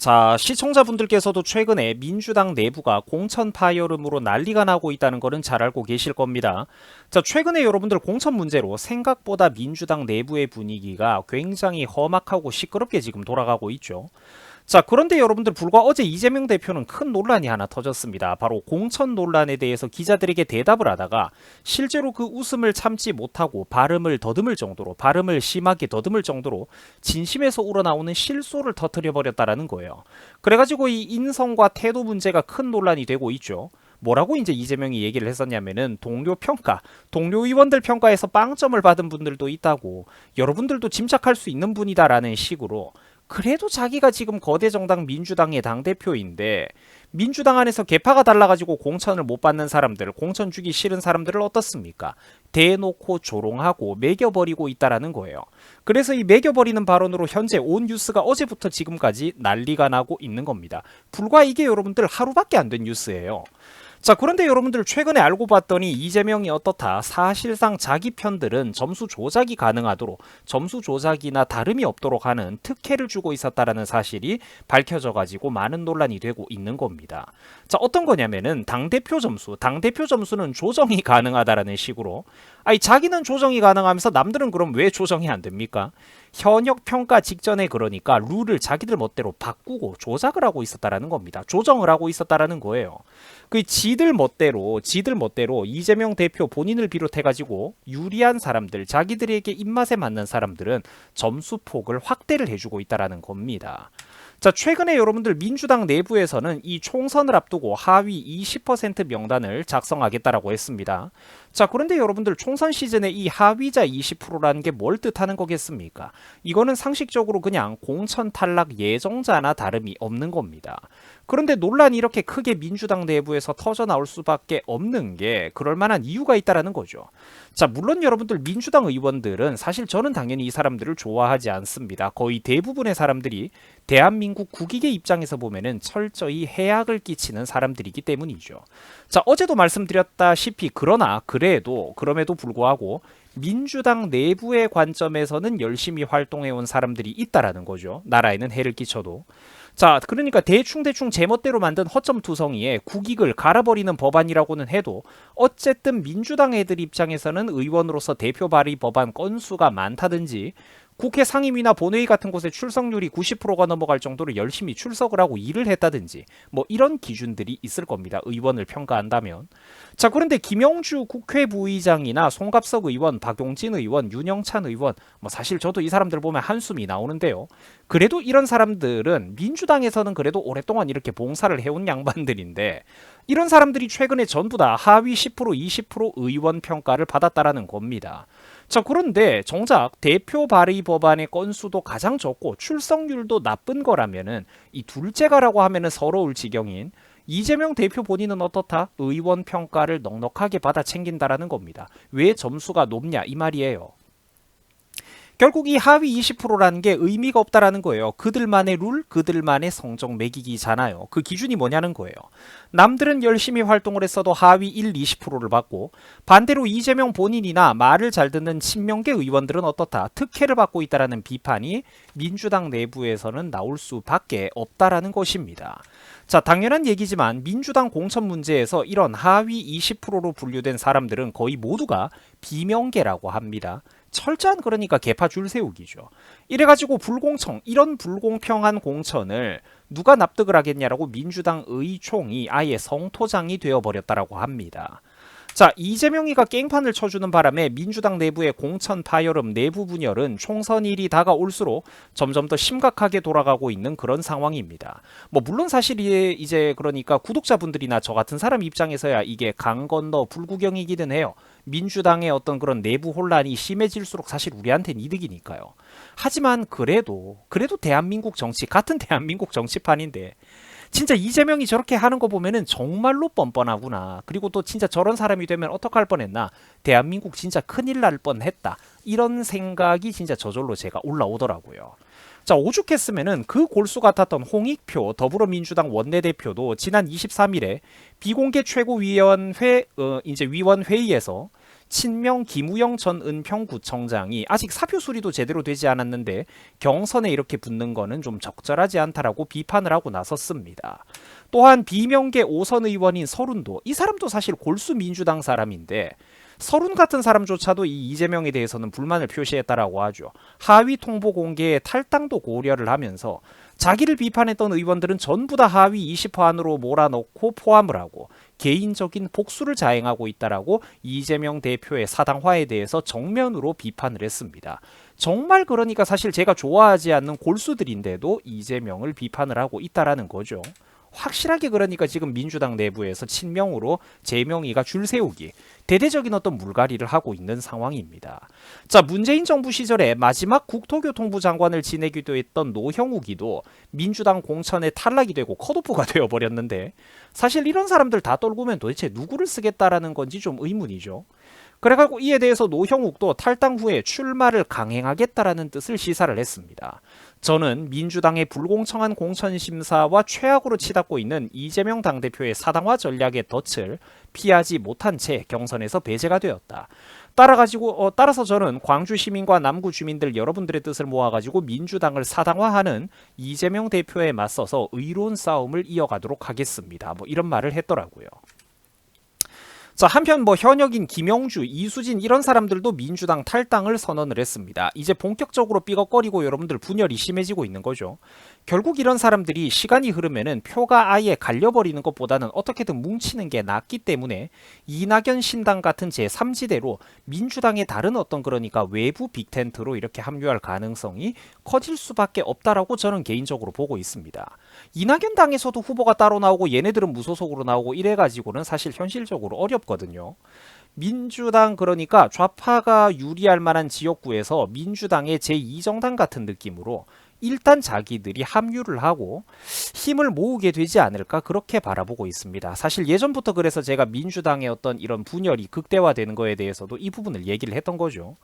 자, 시청자분들께서도 최근에 민주당 내부가 공천 파열음으로 난리가 나고 있다는 것은 잘 알고 계실 겁니다. 자, 최근에 여러분들 공천 문제로 생각보다 민주당 내부의 분위기가 굉장히 험악하고 시끄럽게 지금 돌아가고 있죠. 자, 그런데 여러분들 불과 어제 이재명 대표는 큰 논란이 하나 터졌습니다. 바로 공천 논란에 대해서 기자들에게 대답을 하다가 실제로 그 웃음을 참지 못하고 발음을 더듬을 정도로 발음을 심하게 더듬을 정도로 진심에서 우러나오는 실소를 터뜨려 버렸다라는 거예요. 그래가지고 이 인성과 태도 문제가 큰 논란이 되고 있죠. 뭐라고 이제 이재명이 얘기를 했었냐면은 동료 평가, 동료 의원들 평가에서 빵점을 받은 분들도 있다고 여러분들도 짐작할 수 있는 분이다라는 식으로 그래도 자기가 지금 거대 정당 민주당의 당대표인데 민주당 안에서 개파가 달라가지고 공천을 못 받는 사람들, 공천 주기 싫은 사람들을 어떻습니까? 대놓고 조롱하고 매겨버리고 있다라는 거예요. 그래서 이 매겨버리는 발언으로 현재 온 뉴스가 어제부터 지금까지 난리가 나고 있는 겁니다. 불과 이게 여러분들 하루밖에 안 된 뉴스예요. 자, 그런데 여러분들 최근에 알고 봤더니 이재명이 어떻다. 사실상 자기 편들은 점수 조작이 가능하도록 점수 조작이나 다름이 없도록 하는 특혜를 주고 있었다라는 사실이 밝혀져 가지고 많은 논란이 되고 있는 겁니다. 자, 어떤 거냐면은 당 대표 점수, 당 대표 점수는 조정이 가능하다라는 식으로 아니 자기는 조정이 가능하면서 남들은 그럼 왜 조정이 안 됩니까? 현역 평가 직전에 그러니까 룰을 자기들 멋대로 바꾸고 조작을 하고 있었다라는 겁니다. 조정을 하고 있었다라는 거예요. 그 지들 멋대로 지들 멋대로 이재명 대표 본인을 비롯해 가지고 유리한 사람들, 자기들에게 입맛에 맞는 사람들은 점수 폭을 확대를 해주고 있다라는 겁니다. 자, 최근에 여러분들 민주당 내부에서는 이 총선을 앞두고 하위 20% 명단을 작성하겠다라고 했습니다. 자, 그런데 여러분들 총선 시즌에 이 하위자 20%라는 게 뭘 뜻하는 거겠습니까? 이거는 상식적으로 그냥 공천 탈락 예정자나 다름이 없는 겁니다. 그런데 논란이 이렇게 크게 민주당 내부에서 터져 나올 수밖에 없는 게 그럴 만한 이유가 있다라는 거죠. 자, 물론 여러분들 민주당 의원들은 사실 저는 당연히 이 사람들을 좋아하지 않습니다. 거의 대부분의 사람들이 대한민국 국익의 입장에서 보면은 철저히 해악을 끼치는 사람들이기 때문이죠. 자, 어제도 말씀드렸다시피 그러나 그래도 그럼에도 불구하고 민주당 내부의 관점에서는 열심히 활동해 온 사람들이 있다라는 거죠. 나라에는 해를 끼쳐도. 자, 그러니까 대충대충 제멋대로 만든 허점 투성이에 국익을 갈아버리는 법안이라고는 해도 어쨌든 민주당 애들 입장에서는 의원으로서 대표 발의 법안 건수가 많다든지 국회 상임위나 본회의 같은 곳에 출석률이 90%가 넘어갈 정도로 열심히 출석을 하고 일을 했다든지 뭐 이런 기준들이 있을 겁니다. 의원을 평가한다면. 자, 그런데 김영주 국회 부의장이나 송갑석 의원, 박용진 의원, 윤영찬 의원 뭐 사실 저도 이 사람들 보면 한숨이 나오는데요. 그래도 이런 사람들은 민주당에서는 그래도 오랫동안 이렇게 봉사를 해온 양반들인데 이런 사람들이 최근에 전부 다 하위 10% 20% 의원 평가를 받았다라는 겁니다. 자, 그런데 정작 대표 발의 법안의 건수도 가장 적고 출석률도 나쁜 거라면은 이 둘째가라고 하면은 서러울 지경인 이재명 대표 본인은 어떻다? 의원 평가를 넉넉하게 받아 챙긴다라는 겁니다. 왜 점수가 높냐 이 말이에요. 결국 이 하위 20%라는 게 의미가 없다라는 거예요. 그들만의 룰, 그들만의 성적 매기기잖아요. 그 기준이 뭐냐는 거예요. 남들은 열심히 활동을 했어도 하위 1, 20%를 받고 반대로 이재명 본인이나 말을 잘 듣는 친명계 의원들은 어떻다? 특혜를 받고 있다라는 비판이 민주당 내부에서는 나올 수밖에 없다라는 것입니다. 자, 당연한 얘기지만 민주당 공천 문제에서 이런 하위 20%로 분류된 사람들은 거의 모두가 비명계라고 합니다. 철저한 그러니까 개파 줄 세우기죠. 이래가지고 불공청 이런 불공평한 공천을 누가 납득을 하겠냐라고 민주당 의총이 아예 성토장이 되어버렸다라고 합니다. 자 이재명이가 깽판을 쳐주는 바람에 민주당 내부의 공천 파열음 내부 분열은 총선 일이 다가올수록 점점 더 심각하게 돌아가고 있는 그런 상황입니다. 뭐 물론 사실 이제 그러니까 구독자분들이나 저 같은 사람 입장에서야 이게 강 건너 불구경이기는 해요. 민주당의 어떤 그런 내부 혼란이 심해질수록 사실 우리한테는 이득이니까요. 하지만 그래도 그래도 대한민국 정치 같은 대한민국 정치판인데 진짜 이재명이 저렇게 하는 거 보면은 정말로 뻔뻔하구나. 그리고 또 진짜 저런 사람이 되면 어떡할 뻔했나. 대한민국 진짜 큰일 날 뻔했다. 이런 생각이 진짜 저절로 제가 올라오더라고요. 자, 오죽했으면은 그 골수 같았던 홍익표 더불어민주당 원내대표도 지난 23일에 비공개 최고위원회 어, 이제 위원 회의에서 친명 김우영 전 은평구청장이 아직 사표 수리도 제대로 되지 않았는데 경선에 이렇게 붙는 거는 좀 적절하지 않다라고 비판을 하고 나섰습니다. 또한 비명계 오선 의원인 서른도 이 사람도 사실 골수 민주당 사람인데 서른 같은 사람조차도 이 이재명에 대해서는 불만을 표시했다라고 하죠. 하위 통보 공개에 탈당도 고려를 하면서 자기를 비판했던 의원들은 전부 다 하위 20% 안으로 몰아넣고 포함을 하고 개인적인 복수를 자행하고 있다라고 이재명 대표의 사당화에 대해서 정면으로 비판을 했습니다. 정말 그러니까 사실 제가 좋아하지 않는 골수들인데도 이재명을 비판을 하고 있다라는 거죠. 확실하게 그러니까 지금 민주당 내부에서 친명으로 재명이가 줄 세우기 대대적인 어떤 물갈이를 하고 있는 상황입니다. 자, 문재인 정부 시절에 마지막 국토교통부 장관을 지내기도 했던 노형욱이도 민주당 공천에 탈락이 되고 컷오프가 되어 버렸는데 사실 이런 사람들 다 떨구면 도대체 누구를 쓰겠다라는 건지 좀 의문이죠. 그래가지고 이에 대해서 노형욱도 탈당 후에 출마를 강행하겠다라는 뜻을 시사를 했습니다. 저는 민주당의 불공정한 공천 심사와 최악으로 치닫고 있는 이재명 당대표의 사당화 전략의 덫을 피하지 못한 채 경선에서 배제가 되었다. 따라 가지고 어, 따라서 저는 광주 시민과 남구 주민들 여러분들의 뜻을 모아가지고 민주당을 사당화하는 이재명 대표에 맞서서 의로운 싸움을 이어가도록 하겠습니다. 뭐 이런 말을 했더라고요. 자, 한편 뭐 현역인 김영주, 이수진 이런 사람들도 민주당 탈당을 선언을 했습니다. 이제 본격적으로 삐걱거리고 여러분들 분열이 심해지고 있는 거죠. 결국 이런 사람들이 시간이 흐르면은 표가 아예 갈려버리는 것보다는 어떻게든 뭉치는 게 낫기 때문에 이낙연 신당 같은 제3지대로 민주당의 다른 어떤 그러니까 외부 빅텐트로 이렇게 합류할 가능성이 커질 수밖에 없다라고 저는 개인적으로 보고 있습니다. 이낙연 당에서도 후보가 따로 나오고 얘네들은 무소속으로 나오고 이래가지고는 사실 현실적으로 어렵 거든요. 민주당 그러니까 좌파가 유리할 만한 지역구에서 민주당의 제2정당 같은 느낌으로 일단 자기들이 합류를 하고 힘을 모으게 되지 않을까 그렇게 바라보고 있습니다. 사실 예전부터 그래서 제가 민주당의 어떤 이런 분열이 극대화되는 거에 대해서도 이 부분을 얘기를 했던 거죠.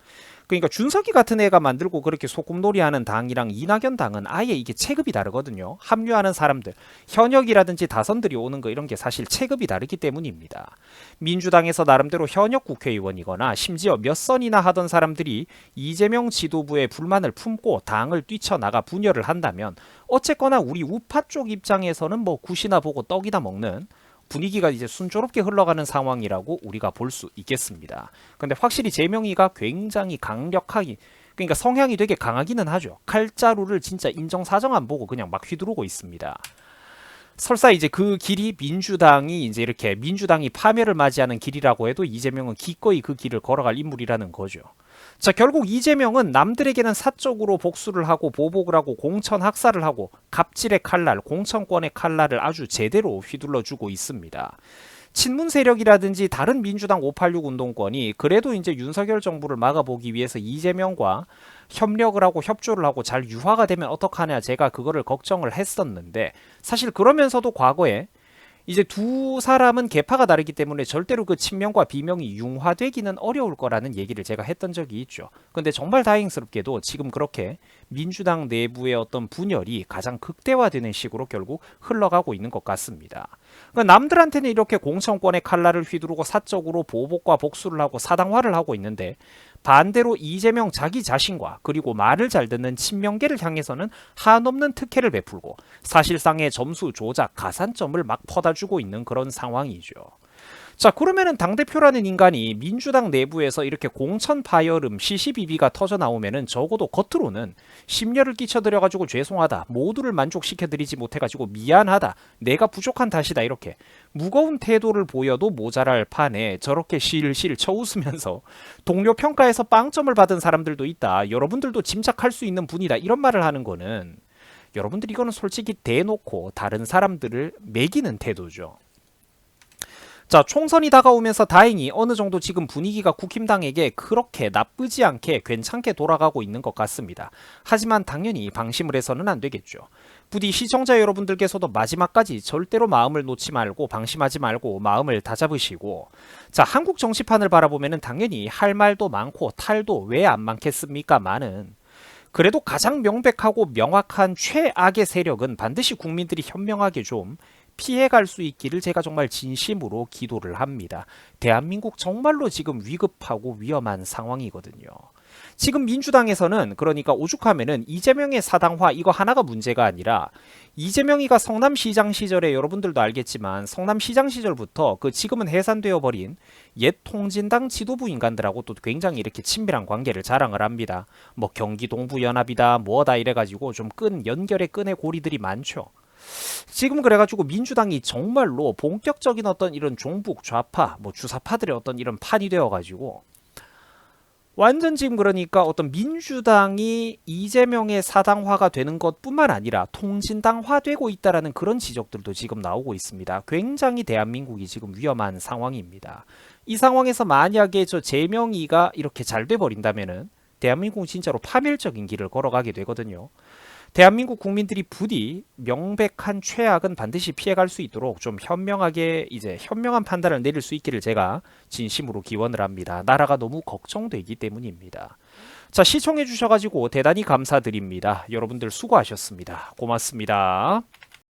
그러니까 준석이 같은 애가 만들고 그렇게 소꿉놀이하는 당이랑 이낙연 당은 아예 이게 체급이 다르거든요. 합류하는 사람들, 현역이라든지 다선들이 오는 거 이런 게 사실 체급이 다르기 때문입니다. 민주당에서 나름대로 현역 국회의원이거나 심지어 몇 선이나 하던 사람들이 이재명 지도부의 불만을 품고 당을 뛰쳐나가 분열을 한다면 어쨌거나 우리 우파 쪽 입장에서는 뭐 굿이나 보고 떡이나 먹는 분위기가 이제 순조롭게 흘러가는 상황이라고 우리가 볼 수 있겠습니다. 근데 확실히 제명이가 굉장히 강력하게 그러니까 성향이 되게 강하기는 하죠. 칼자루를 진짜 인정사정 안 보고 그냥 막 휘두르고 있습니다. 설사 이제 그 길이 민주당이 이제 이렇게 민주당이 파멸을 맞이하는 길이라고 해도 이재명은 기꺼이 그 길을 걸어갈 인물이라는 거죠. 자, 결국 이재명은 남들에게는 사적으로 복수를 하고 보복을 하고 공천 학살을 하고 갑질의 칼날, 공천권의 칼날을 아주 제대로 휘둘러 주고 있습니다. 친문 세력이라든지 다른 민주당 586 운동권이 그래도 이제 윤석열 정부를 막아보기 위해서 이재명과 협력을 하고 협조를 하고 잘 유화가 되면 어떡하냐 제가 그거를 걱정을 했었는데 사실 그러면서도 과거에 이제 두 사람은 계파가 다르기 때문에 절대로 그 친명과 비명이 융화되기는 어려울 거라는 얘기를 제가 했던 적이 있죠. 근데 정말 다행스럽게도 지금 그렇게 민주당 내부의 어떤 분열이 가장 극대화되는 식으로 결국 흘러가고 있는 것 같습니다. 그러니까 남들한테는 이렇게 공천권의 칼날을 휘두르고 사적으로 보복과 복수를 하고 사당화를 하고 있는데 반대로 이재명 자기 자신과 그리고 말을 잘 듣는 친명계를 향해서는 한없는 특혜를 베풀고 사실상의 점수 조작 가산점을 막 퍼다주고 있는 그런 상황이죠. 자 그러면은 당대표라는 인간이 민주당 내부에서 이렇게 공천 파열음 시시비비가 터져 나오면은 적어도 겉으로는 심려를 끼쳐드려 가지고 죄송하다 모두를 만족시켜 드리지 못해 가지고 미안하다 내가 부족한 탓이다 이렇게 무거운 태도를 보여도 모자랄 판에 저렇게 실실 쳐웃으면서 동료 평가에서 빵점을 받은 사람들도 있다 여러분들도 짐작할 수 있는 분이다 이런 말을 하는 거는 여러분들 이거는 솔직히 대놓고 다른 사람들을 매기는 태도죠. 자, 총선이 다가오면서 다행히 어느 정도 지금 분위기가 국힘당에게 그렇게 나쁘지 않게 괜찮게 돌아가고 있는 것 같습니다. 하지만 당연히 방심을 해서는 안 되겠죠. 부디 시청자 여러분들께서도 마지막까지 절대로 마음을 놓지 말고 방심하지 말고 마음을 다잡으시고 자, 한국 정치판을 바라보면은 당연히 할 말도 많고 탈도 왜 안 많겠습니까? 많은 그래도 가장 명백하고 명확한 최악의 세력은 반드시 국민들이 현명하게 좀 피해갈 수 있기를 제가 정말 진심으로 기도를 합니다. 대한민국 정말로 지금 위급하고 위험한 상황이거든요. 지금 민주당에서는 그러니까 오죽하면은 이재명의 사당화 이거 하나가 문제가 아니라 이재명이가 성남시장 시절에 여러분들도 알겠지만 성남시장 시절부터 그 지금은 해산되어 버린 옛 통진당 지도부 인간들하고 또 굉장히 이렇게 친밀한 관계를 자랑을 합니다. 뭐 경기 동부 연합이다 뭐다 이래가지고 좀 끈 연결의 끈의 고리들이 많죠. 지금 그래가지고 민주당이 정말로 본격적인 어떤 이런 종북 좌파 뭐 주사파들의 어떤 이런 판이 되어가지고 완전 지금 그러니까 어떤 민주당이 이재명의 사당화가 되는 것뿐만 아니라 통진당화되고 있다라는 그런 지적들도 지금 나오고 있습니다. 굉장히 대한민국이 지금 위험한 상황입니다. 이 상황에서 만약에 저 재명이가 이렇게 잘 돼 버린다면은 대한민국은 진짜로 파멸적인 길을 걸어가게 되거든요. 대한민국 국민들이 부디 명백한 최악은 반드시 피해갈 수 있도록 좀 현명하게 이제 현명한 판단을 내릴 수 있기를 제가 진심으로 기원을 합니다. 나라가 너무 걱정되기 때문입니다. 자, 시청해 주셔가지고 대단히 감사드립니다. 여러분들 수고하셨습니다. 고맙습니다.